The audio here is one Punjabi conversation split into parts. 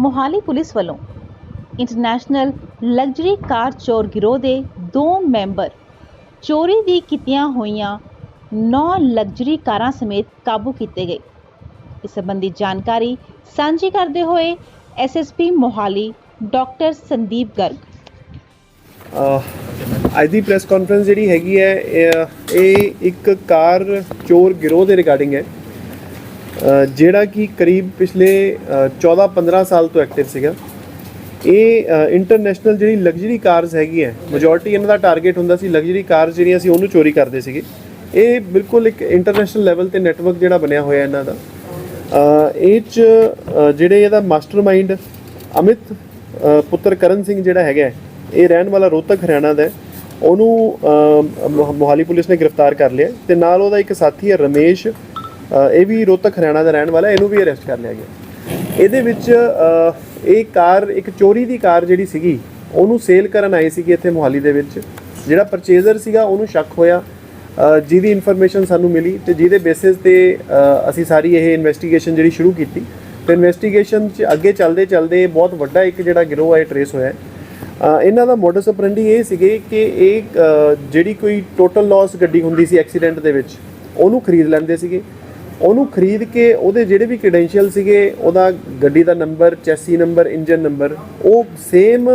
ਮੋਹਾਲੀ ਪੁਲਿਸ ਵੱਲੋਂ ਇੰਟਰਨੈਸ਼ਨਲ ਲਗਜ਼ਰੀ ਕਾਰ ਚੋਰ ਗਿਰੋਹ ਦੇ ਦੋ ਮੈਂਬਰ ਚੋਰੀ ਦੀ ਕੀਤੀਆਂ ਹੋਈਆਂ 9 ਲਗਜ਼ਰੀ ਕਾਰਾਂ ਸਮੇਤ ਕਾਬੂ ਕੀਤੇ ਗਏ। ਇਸ ਸੰਬੰਧੀ ਜਾਣਕਾਰੀ ਸਾਂਝੀ ਕਰਦੇ ਹੋਏ ਐਸਐਸਪੀ ਮੋਹਾਲੀ ਡਾਕਟਰ ਸੰਦੀਪ ਗਰਗ। ਅੱਜ ਦੀ ਪ੍ਰੈਸ ਕਾਨਫਰੰਸ ਜਿਹੜੀ ਹੈਗੀ ਹੈ, ਇਹ- ਇੱਕ ਕਾਰ ਚੋਰ ਗਿਰੋਹ ਦੇ ਰਿਗਾਰਡਿੰਗ ਹੈ। ਜਿਹੜਾ ਕਿ ਕਰੀਬ ਪਿਛਲੇ 14-15 ਸਾਲ ਤੋਂ ਐਕਟਿਵ ਸੀਗਾ। ਇਹ ਇੰਟਰਨੈਸ਼ਨਲ ਜਿਹੜੀ ਲਗਜ਼ਰੀ ਕਾਰਸ ਹੈਗੀਆਂ ਹੈ ਮੈਜੋਰਟੀ ਇਹਨਾਂ ਦਾ ਟਾਰਗੇਟ ਹੁੰਦਾ ਸੀ ਲਗਜ਼ਰੀ ਕਾਰਸ ਜਿਹੜੀਆਂ ਸੀ ਉਹਨੂੰ ਚੋਰੀ ਕਰਦੇ ਸੀਗੇ। ਇਹ ਬਿਲਕੁਲ ਇੱਕ ਇੰਟਰਨੈਸ਼ਨਲ ਲੈਵਲ ਤੇ ਨੈਟਵਰਕ ਜਿਹੜਾ ਬਣਿਆ ਹੋਇਆ ਇਹਨਾਂ ਦਾ। ਇਹ ਚ ਜਿਹੜੇ ਇਹਦਾ ਮਾਸਟਰਮਾਈਂਡ ਅਮਿਤ ਪੁੱਤਰ ਕਰਨ ਸਿੰਘ ਜਿਹੜਾ ਹੈਗਾ, ਇਹ ਰਹਿਣ ਵਾਲਾ ਰੋਹਤਕ, ਹਰਿਆਣਾ ਦਾ ਉਹਨੂੰ ਮੋਹਾਲੀ ਪੁਲਿਸ ਨੇ ਗ੍ਰਿਫਤਾਰ ਕਰ ਲਿਆ ਤੇ ਨਾਲ ਉਹਦਾ ਇੱਕ ਸਾਥੀ ਹੈ ਰਮੇਸ਼ ਇਹ ਵੀ ਰੋਹਤਕ ਹਰਿਆਣਾ ਦਾ ਰਹਿਣ ਵਾਲਾ, ਇਹਨੂੰ ਵੀ ਅਰੈਸਟ ਕਰ ਲਿਆ ਗਿਆ। ਇਹਦੇ ਵਿੱਚ ਇਹ ਕਾਰ, ਇੱਕ ਚੋਰੀ ਦੀ ਕਾਰ ਜਿਹੜੀ ਸੀਗੀ, ਉਹਨੂੰ ਸੇਲ ਕਰਨ ਆਏ ਸੀਗੇ ਇੱਥੇ ਮੋਹਾਲੀ ਦੇ ਵਿੱਚ। ਜਿਹੜਾ ਪਰਚੇਜ਼ਰ ਸੀਗਾ, ਉਹਨੂੰ ਸ਼ੱਕ ਹੋਇਆ। ਜਿਹਦੀ ਇਨਫੋਰਮੇਸ਼ਨ ਸਾਨੂੰ ਮਿਲੀ ਤੇ ਜਿਹਦੇ ਬੇਸਿਸ ਤੇ ਅਸੀਂ ਸਾਰੀ ਇਹ ਇਨਵੈਸਟੀਗੇਸ਼ਨ ਜਿਹੜੀ ਸ਼ੁਰੂ ਕੀਤੀ। ਤੇ ਇਨਵੈਸਟੀਗੇਸ਼ਨ 'ਚ ਅੱਗੇ ਚੱਲਦੇ ਚੱਲਦੇ ਬਹੁਤ ਵੱਡਾ ਇੱਕ ਜਿਹੜਾ ਗਿਰੋਹ ਹੈ ਟਰੇਸ ਹੋਇਆ। ਇਹਨਾਂ ਦਾ ਮੋਡਸ ਆਪਰੈਂਡੀ ਇਹ ਸੀਗੇ ਕਿ ਇਹ ਜਿਹੜੀ ਕੋਈ ਟੋਟਲ ਲਾਸ ਗੱਡੀ ਹੁੰਦੀ ਸੀ ਐਕਸੀਡੈਂਟ ਦੇ ਵਿੱਚ, ਉਹਨੂੰ ਖਰੀਦ ਲੈਂਦੇ ਸੀਗੇ। ਉਹਨੂੰ ਖਰੀਦ ਕੇ ਉਹਦੇ ਜਿਹੜੇ ਵੀ ਕ੍ਰੈਡੈਂਸ਼ੀਅਲ ਸੀਗੇ, ਉਹਦਾ ਗੱਡੀ ਦਾ number chassis number engine number ਉਹ ਸੇਮ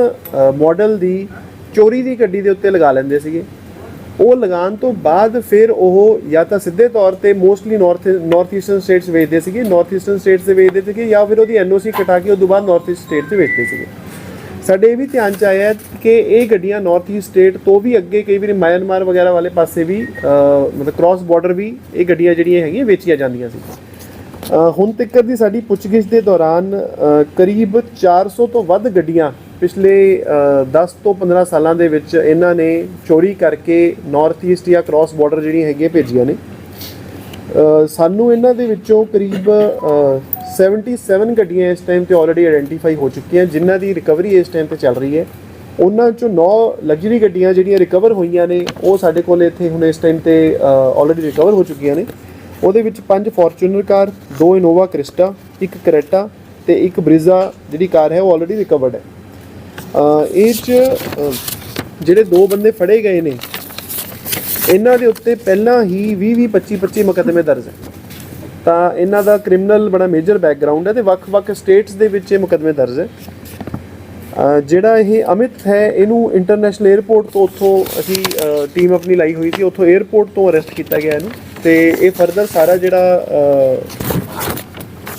ਮਾਡਲ ਦੀ ਚੋਰੀ ਦੀ ਗੱਡੀ ਦੇ ਉੱਤੇ ਲਗਾ ਲੈਂਦੇ ਸੀਗੇ। ਉਹ ਲਗਾਉਣ ਤੋਂ ਬਾਅਦ ਫਿਰ ਉਹ ਜਾਂ ਤਾਂ ਸਿੱਧੇ ਤੌਰ ਤੇ mostly north north eastern states ਵੇਚਦੇ ਸੀਗੇ ਨਾਰਥ ਈਸਟਰਨ ਸਟੇਟਸ ਦੇ ਵੇਚਦੇ ਸੀਗੇ ਜਾਂ ਫਿਰ ਉਹਦੀ ਐਨਓਸੀ ਕਟਾ ਕੇ ਉਹ ਤੋਂ ਬਾਅਦ ਨਾਰਥ ਈਸਟ ਸਟੇਟ 'ਚ ਵੇਚਦੇ ਸੀਗੇ। ਸਾਡੇ ਇਹ ਵੀ ਧਿਆਨ ਚ ਆਇਆ ਕਿ ਇਹ ਗੱਡੀਆਂ ਨਾਰਥ ਈਸਟ ਸਟੇਟ ਤੋਂ ਵੀ ਅੱਗੇ ਕਈ ਵਾਰੀ ਮਿਆਂਮਾਰ ਵਗੈਰਾ ਵਾਲੇ ਪਾਸੇ ਵੀ ਮਤਲਬ ਕ੍ਰਾਸ ਬਾਰਡਰ ਵੀ ਇਹ ਗੱਡੀਆਂ ਜਿਹੜੀਆਂ ਹੈਗੀਆਂ ਵੇਚੀਆਂ ਜਾਂਦੀਆਂ ਸੀ। ਹੁਣ ਤੱਕ ਦੀ ਸਾਡੀ ਪੁੱਛਗਿੱਛ ਦੇ ਦੌਰਾਨ ਅਹ, ਕਰੀਬ 400 ਤੋਂ ਵੱਧ ਗੱਡੀਆਂ ਪਿਛਲੇ ਅਹ, 10 ਤੋਂ 15 ਸਾਲਾਂ ਦੇ ਵਿੱਚ ਇਹਨਾਂ ਨੇ ਚੋਰੀ ਕਰਕੇ ਨਾਰਥ ਈਸਟ ਜਾਂ ਕ੍ਰਾਸ ਬਾਰਡਰ ਜਿਹੜੀਆਂ ਹੈਗੀਆਂ ਭੇਜੀਆਂ ਨੇ। ਸਾਨੂੰ ਇਹਨਾਂ ਦੇ ਵਿੱਚੋਂ ਕਰੀਬ 77 ਗੱਡੀਆਂ ਇਸ ਟਾਈਮ ਤੇ ਆਲਰੇਡੀ ਆਇਡੈਂਟੀਫਾਈ ਹੋ ਚੁੱਕੀਆਂ, ਜਿਨ੍ਹਾਂ ਦੀ ਰਿਕਵਰੀ ਇਸ ਟਾਈਮ ਤੇ ਚੱਲ ਰਹੀ ਹੈ। ਉਹਨਾਂ ਚੋਂ 9 ਲਗਜ਼ਰੀ ਗੱਡੀਆਂ ਜਿਹੜੀਆਂ ਰਿਕਵਰ ਹੋਈਆਂ ਨੇ, ਉਹ ਸਾਡੇ ਕੋਲ ਇੱਥੇ ਹੁਣ ਇਸ ਟਾਈਮ ਤੇ ਆਲਰੇਡੀ ਰਿਕਵਰ ਹੋ ਚੁੱਕੀਆਂ ਨੇ। ਉਹਦੇ ਵਿੱਚ ਪੰਜ ਫੋਰਚੂਨਰ ਕਾਰ, ਦੋ ਇਨੋਵਾ ਕ੍ਰਿਸਟਾ ਇੱਕ ਕਰੇਟਾ ਤੇ ਇੱਕ ਬ੍ਰਿਜ਼ਾ ਜਿਹੜੀ ਕਾਰ ਹੈ, ਉਹ ਆਲਰੇਡੀ ਰਿਕਵਰਡ ਹੈ। ਇਹ ਚ ਜਿਹੜੇ ਦੋ ਬੰਦੇ ਫੜੇ ਗਏ ਨੇ, ਇਹਨਾਂ ਦੇ ਉੱਤੇ ਪਹਿਲਾਂ ਹੀ 20 20 25 25 ਮੁਕੱਦਮੇ ਦਰਜ ਹੈ। ਤਾਂ ਇਹਨਾਂ ਦਾ ਕ੍ਰਿਮੀਨਲ ਬੜਾ ਮੇਜਰ ਬੈਕਗ੍ਰਾਉਂਡ ਹੈ ਤੇ ਵੱਖ-ਵੱਖ ਸਟੇਟਸ ਦੇ ਵਿੱਚ ਇਹ ਮੁਕੱਦਮੇ ਦਰਜ ਹੈ। ਜਿਹੜਾ ਇਹ ਅਮਿਤ ਹੈ, ਇਹਨੂੰ ਇੰਟਰਨੈਸ਼ਨਲ 에ਅਰਪੋਰਟ ਤੋਂ ਉੱਥੋਂ ਅਸੀਂ ਟੀਮ ਆਪਣੀ ਲਾਈ ਹੋਈ ਸੀ, ਉੱਥੋਂ 에ਅਰਪੋਰਟ ਤੋਂ ਅਰੈਸਟ ਕੀਤਾ ਗਿਆ ਇਹਨੂੰ ਤੇ ਇਹ ਫਰਦਰ ਸਾਰਾ ਜਿਹੜਾ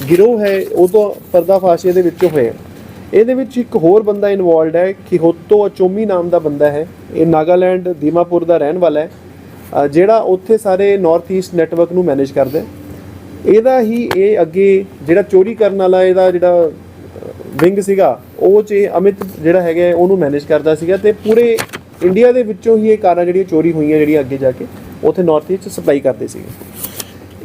ਗਿਰੋਹ ਹੈ, ਉਹ ਤੋਂ ਪਰਦਾਫਾਸ਼ੀ ਇਹਦੇ ਵਿੱਚੋਂ ਹੋਇਆ। ਇਹਦੇ ਵਿੱਚ ਇੱਕ ਹੋਰ ਬੰਦਾ ਇਨਵੋਲਡ ਹੈ ਕਿਹੋਤੋ ਅਚੋਮੀ ਨਾਮ ਦਾ ਬੰਦਾ ਹੈ, ਇਹ ਨਾਗਾਲੈਂਡ ਦੀਮਾਪੁਰ ਦਾ ਰਹਿਣ ਵਾਲਾ ਹੈ ਜਿਹੜਾ ਉੱਥੇ ਸਾਰੇ ਨਾਰਥ ਈਸਟ ਨੈਟਵਰਕ ਨੂੰ ਮੈਨੇਜ ਕਰਦਾ ਹੈ। ਇਹਦਾ ਹੀ ਇਹ ਅੱਗੇ ਜਿਹੜਾ ਚੋਰੀ ਕਰਨ ਵਾਲਾ ਇਹਦਾ ਜਿਹੜਾ ਵਿੰਗ ਸੀਗਾ, ਉਹ ਚ ਇਹ ਅਮਿਤ ਜਿਹੜਾ ਹੈਗਾ ਉਹਨੂੰ ਮੈਨੇਜ ਕਰਦਾ ਸੀਗਾ ਤੇ ਪੂਰੇ ਇੰਡੀਆ ਦੇ ਵਿੱਚੋਂ ਹੀ ਇਹ ਕਾਰਾਂ ਜਿਹੜੀਆਂ ਚੋਰੀ ਹੋਈਆਂ ਜਿਹੜੀਆਂ ਅੱਗੇ ਜਾ ਕੇ, ਉੱਥੇ ਨਾਰਥ ਈਸਟ ਸਪਲਾਈ ਕਰਦੇ ਸੀਗੇ।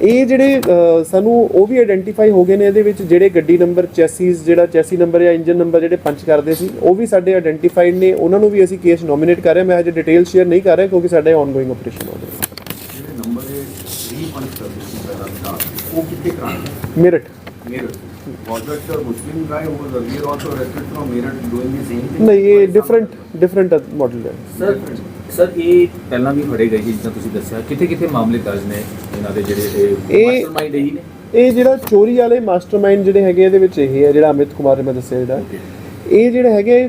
ਇਹ ਜਿਹੜੇ ਸਾਨੂੰ ਉਹ ਵੀ ਆਇਡੈਂਟੀਫਾਈ ਹੋ ਗਏ ਨੇ ਇਹਦੇ ਵਿੱਚ, ਜਿਹੜੇ ਗੱਡੀ ਨੰਬਰ ਚੈਸੀਸ ਜਿਹੜਾ ਚੈਸੀ ਨੰਬਰ ਜਾਂ ਇੰਜਨ ਨੰਬਰ ਜਿਹੜੇ ਪੰਚ ਕਰਦੇ ਸੀ, ਉਹ ਵੀ ਸਾਡੇ ਆਇਡੈਂਟੀਫਾਈਡ ਨੇ, ਉਹਨਾਂ ਨੂੰ ਵੀ ਅਸੀਂ ਕੇਸ ਨੋਮੀਨੇਟ ਕਰ ਰਹੇ ਮੈਂ ਹਜੇ ਡਿਟੇਲ ਸ਼ੇਅਰ ਨਹੀਂ ਕਰ ਰਿਹਾ ਕਿਉਂਕਿ ਸਾਡਾ ਆਨਗੋਇੰਗ ਆਪਰੇਸ਼ਨ ਹੋ ਰਿਹਾ ਜਿਹੜੇ ਨੰਬਰ ਦੇ ਰੀਫੰਡ ਕਰਦੇ ਸੀ ਪਹਿਲਾਂ ਦਾ ਉਹ ਕਿੱਥੇ ਕਰਾਂਗੇ Meerut Meerut was that the Muslim guy who was earlier also arrested from Meerut doing the same thing? ਨਹੀਂ ਇਹ ਡਿਫਰੈਂਟ ਡਿਫਰੈਂਟ ਮਾਡਲ ਹੈ। ਸਰ ਸਰ ਇਹ ਪਹਿਲਾਂ ਵੀ ਫੜੇ ਗਏ ਸੀ ਜਿੱਦਾਂ ਤੁਸੀਂ ਦੱਸਿਆ। ਕਿੱਥੇ ਕਿੱਥੇ ਮਾਮਲੇ ਦਰਜ ਨੇ ਇਹਨਾਂ ਦੇ ਜਿਹੜੇ ਇਹ- ਮਾਸਟਰਮਾਈਂਡ ਇਹੀ ਨੇ? ਇਹ ਜਿਹੜਾ ਚੋਰੀ ਵਾਲੇ ਮਾਸਟਰਮਾਈਂਡ ਜਿਹੜੇ ਹੈਗੇ ਇਹਦੇ ਵਿੱਚ ਇਹ ਹੈ ਜਿਹੜਾ ਅਮਿਤ ਕੁਮਾਰ ਨੇ ਮੈਂ ਦੱਸਿਆ ਜਿਹੜਾ। ਇਹ ਜਿਹੜੇ ਹੈਗੇ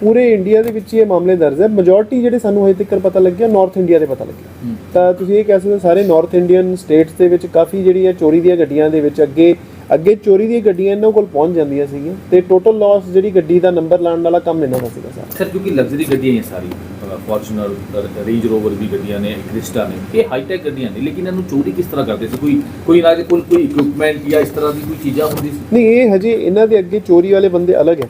ਪੂਰੇ ਇੰਡੀਆ ਦੇ ਵਿੱਚ ਇਹ ਮਾਮਲੇ ਦਰਜ ਹੈ। ਮੈਜੋਰਟੀ ਜਿਹੜੇ ਸਾਨੂੰ ਹਜੇ ਤੱਕ ਪਤਾ ਲੱਗਿਆ ਨਾਰਥ ਇੰਡੀਆ ਦੇ ਪਤਾ ਲੱਗਿਆ। ਤਾਂ ਤੁਸੀਂ ਇਹ ਕਹਿ ਸਕਦੇ ਸਾਰੇ ਨਾਰਥ ਇੰਡੀਅਨ ਸਟੇਟਸ ਦੇ ਵਿੱਚ ਕਾਫੀ ਜਿਹੜੀ ਹੈ ਚੋਰੀ ਦੀਆਂ ਗੱਡੀਆਂ ਦੇ ਵਿੱਚ ਅੱਗੇ ਅੱਗੇ ਚੋਰੀ ਦੀਆਂ ਗੱਡੀਆਂ ਇਹਨਾਂ ਕੋਲ ਪਹੁੰਚ ਜਾਂਦੀਆਂ ਸੀਗੀਆਂ। ਤੇ ਟੋਟਲ ਲਾਸ ਜਿਹੜੀ ਗੱਡੀ ਦਾ ਨੰਬਰ ਲਾਉਣ ਵਾਲਾ ਕੰਮ ਇਹਨਾਂ ਦਾ ਸੀਗਾ ਸਾਰਾ। ਸਰ ਕਿਉਂਕਿ ਲਗਜ਼ਰੀ ਗੱਡੀਆਂ ਹੀ ਸਾਰੀ ਫੋਰਚੂਨਰ ਰੇਂਜ ਰੋਵਰ ਦੀ ਗੱਡੀਆਂ ਨੇ ਕ੍ਰਿਸਟਾ ਨੇ ਇਹ ਹਾਈ ਟੈਕ ਗੱਡੀਆਂ ਨੇ ਲੇਕਿਨ ਇਹਨਾਂ ਚੋਰੀ ਕਿਸ ਤਰ੍ਹਾਂ ਕਰਦੇ ਸੀ? ਕੋਈ ਕੋਈ ਨਾ ਕੋਲ ਕੋਈ ਇਕਵਿਪਮੈਂਟ ਜਾਂ ਇਸ ਤਰ੍ਹਾਂ ਦੀ ਕੋਈ ਚੀਜ਼ਾਂ ਹੁੰਦੀ ਸੀ? ਨਹੀਂ ਇਹ ਹਜੇ ਇਹਨਾਂ ਦੇ ਅੱਗੇ ਚੋਰੀ ਵਾਲੇ ਬੰਦੇ ਅਲੱਗ ਹੈ।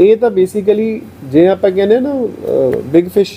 ਇਹ ਤਾਂ ਬੇਸਿਕਲੀ ਜੇ ਆਪਾਂ ਕਹਿੰਦੇ ਨਾ ਬਿਗ ਫਿਸ਼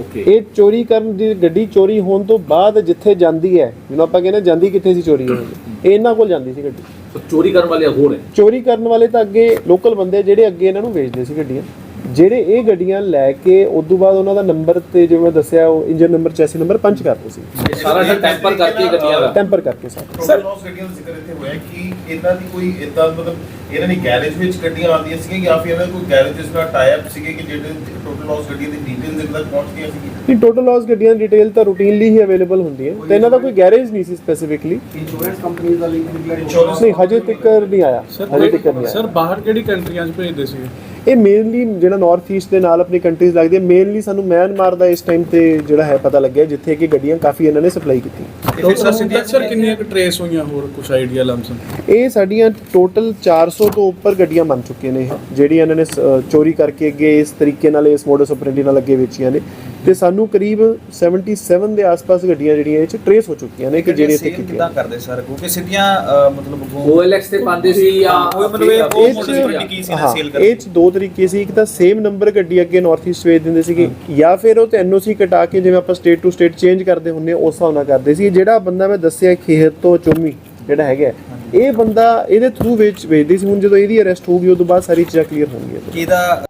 ਓਕੇ ਇਹ ਚੋਰੀ ਕਰਨ ਦੀ ਗੱਡੀ ਚੋਰੀ ਹੋਣ ਤੋਂ ਬਾਅਦ ਜਿੱਥੇ ਜਾਂਦੀ ਹੈ ਜਿਹਨੂੰ ਆਪਾਂ ਕਹਿੰਦੇ ਜਾਂਦੀ ਕਿੱਥੇ ਸੀ ਚੋਰੀ ਹੋਣ ਇਹ ਇਹਨਾਂ ਕੋਲ ਜਾਂਦੀ ਸੀ ਗੱਡੀ। ਚੋਰੀ ਕਰਨ ਵਾਲੇ ਹੋਰ ਹੈ ਚੋਰੀ ਕਰਨ ਵਾਲੇ ਤਾਂ ਅੱਗੇ ਲੋਕਲ ਬੰਦੇ ਜਿਹੜੇ ਅੱਗੇ ਇਹਨਾਂ ਨੂੰ ਵੇਚਦੇ ਸੀ ਗੱਡੀਆਂ। ਜਿਹੜੇ ਇਹ ਗੱਡੀਆਂ ਲੈ ਕੇ ਉਸ ਤੋਂ ਬਾਅਦ ਉਹਨਾਂ ਦਾ ਨੰਬਰ ਤੇ ਜਿਵੇਂ ਮੈਂ ਦੱਸਿਆ ਉਹ engine number chassis number punch ਕਰਦੇ ਸੀ। ਇਹ ਸਾਰਾ ਸਰ ਟੈਂਪਰ ਕਰਕੇ ਗੱਡੀਆਂ ਦਾ। ਟੈਂਪਰ ਕਰਕੇ ਸਾਰਾ। ਸਰ ਲੌਸ ਗੱਡੀਆਂ ਦਾ ਜ਼ਿਕਰ ਇੱਥੇ ਹੋਇਆ ਕਿ ਇਹਨਾਂ ਦੀ ਕੋਈ ਇਦਾਂ ਮਤਲਬ ਇਹਨਾਂ ਦੀ ਗੈਰੇਜ ਵਿੱਚ ਗੱਡੀਆਂ ਆਉਂਦੀਆਂ ਸੀਗੀਆਂ ਜਾਂ ਫਿਰ ਇਹਨਾਂ ਦਾ ਕੋਈ ਗੈਰੇਜਸ ਨਾਲ ਟਾਈ ਅਪ ਸੀਗੇ ਕਿ ਜਿਹੜੇ ਟੋਟਲ ਲਾਸ ਗੱਡੀਆਂ ਦੀ ਡਿਟੇਲਸ ਇਹਨਾਂ ਤੱਕ ਪਹੁੰਚ ਗਈਆਂ ਸੀਗੀਆਂ? ਇਹ ਟੋਟਲ ਲਾਸ ਗੱਡੀਆਂ ਦੀ ਡਿਟੇਲ ਤਾਂ ਰੂਟੀਨਲੀ ਹੀ ਅਵੇਲੇਬਲ ਹੁੰਦੀ ਹੈ। ਤੇ ਇਹਨਾਂ ਦਾ ਕੋਈ ਗੈਰੇਜ ਨਹੀਂ ਸੀ ਸਪੈਸੀਫਿਕਲੀ ਇੰਸ਼ੋਰੈਂਸ ਕੰਪਨੀ ਦਾ ਲਿੰਕ ਨਿਕਲਿਆ। ਨਹੀਂ ਹਜੇ ਤੱਕ ਨਹੀਂ ਆਇਆ। ਹਜੇ ਤੱਕ ਨਹੀਂ ਆਇਆ। ਸਰ ਬਾਹਰ ਕਿਹੜੀ ਕੰਟਰੀਆਂ 'ਚ ਭੇਜਦੇ ਸੀ? ਇਹ ਮੇਨਲੀ ਜਿਹੜਾ ਨਾਰਥ ਈਸਟ ਦੇ ਨਾਲ ਆਪਣੀ ਕੰਟਰੀਜ਼ ਲੱਗਦੀ ਹੈ ਮੇਨਲੀ ਸਾਨੂੰ ਮਿਆਂਮਾਰ ਦਾ ਇਸ ਟਾਈਮ ਤੇ ਜਿਹੜਾ ਹੈ ਪਤਾ ਲੱਗਿਆ ਜਿੱਥੇ ਕਿ ਗੱਡੀਆਂ ਕਾਫੀ ਇਹਨਾਂ ਨੇ ਸਪਲਾਈ ਕੀਤੀ ਹੁਣ ਤੱਕ ਸਰ ਕਿੰਨੀਆਂ ਕੁ ਟਰੇਸ ਹੋਈਆਂ ਹੋਰ ਕੁਝ ਆਈਡੀਆ ਲਮਸਮ ਇਹ ਸਾਡੀਆਂ ਟੋਟਲ 400 ਤੋਂ ਉੱਪਰ ਗੱਡੀਆਂ ਬਣ ਚੁੱਕੀਆਂ ਨੇ ਜਿਹੜੀਆਂ ਇਹਨਾਂ ਨੇ ਚੋਰੀ ਕਰਕੇ ਅੱਗੇ ਇਸ ਤਰੀਕੇ ਨਾਲ ਇਸ ਮੋਡਸ ਆਪਰੈਂਡੀ ਨਾਲ ਅੱਗੇ ਵੇਚੀਆਂ ਨੇ। ਤੇ ਸਾਨੂੰ ਕਰੀਬ 77 ਦੇ ਆਸ-ਪਾਸ ਗੱਡੀਆਂ ਜਿਹੜੀਆਂ ਇਹ ਚ ਟਰੇਸ ਹੋ ਚੁੱਕੀਆਂ ਨੇ ਕਿ ਜਿਹੜੀਆਂ ਇੱਥੇ ਕਿੱਦਾਂ ਕਰਦੇ ਸਰ ਕਿਉਂਕਿ ਸਿੱਧੀਆਂ ਮਤਲਬ ਉਹ- OLX ਤੇ ਪਾਉਂਦੇ ਸੀ ਜਾਂ ਉਹ ਮਤਲਬ ਇਹ ਇਹ ਮੋਡਲ ਕੀ ਸੀ ਨਾ ਸੇਲ ਇਹ ਕਰਦੇ ਚ ਦੋ ਤਰੀਕੇ ਸੀ ਇੱਕ ਤਾਂ ਸੇਮ ਨੰਬਰ ਗੱਡੀ ਅੱਗੇ ਨਾਰਥ ਈਸਟ ਵੇਚ ਦਿੰਦੇ ਸੀਗੇ ਜਾਂ ਫਿਰ ਉਹ ਤੇ ਐਨਓਸੀ ਕਟਾ ਕੇ ਜਿਵੇਂ ਆਪਾਂ ਸਟੇਟ ਟੂ ਸਟੇਟ ਚੇਂਜ ਕਰਦੇ ਹੁੰਨੇ ਆ, ਉਸ ਹਿਸਾਬ ਨਾਲ ਕਰਦੇ ਸੀ। ਜਿਹੜਾ ਬੰਦਾ ਮੈਂ ਦੱਸਿਆ ਖੇਤ ਤੋਂ ਚੋਮੀ ਜਿਹੜਾ ਹੈਗਾ ਇਹ ਬੰਦਾ ਇਹਦੇ ਥਰੂ ਵੇਚ ਵੇਚਦੀ ਸੀ। ਹੁਣ ਜਦੋਂ ਇਹਦੀ ਅਰੈਸਟ ਹੋ ਗਈ ਉਸ ਤੋਂ ਬਾਅਦ ਸਾਰੀ ਚੀਜ਼ਾਂ ਕਲੀਅਰ ਹੋਣਗੀਆਂ। ਕਿਹਦਾ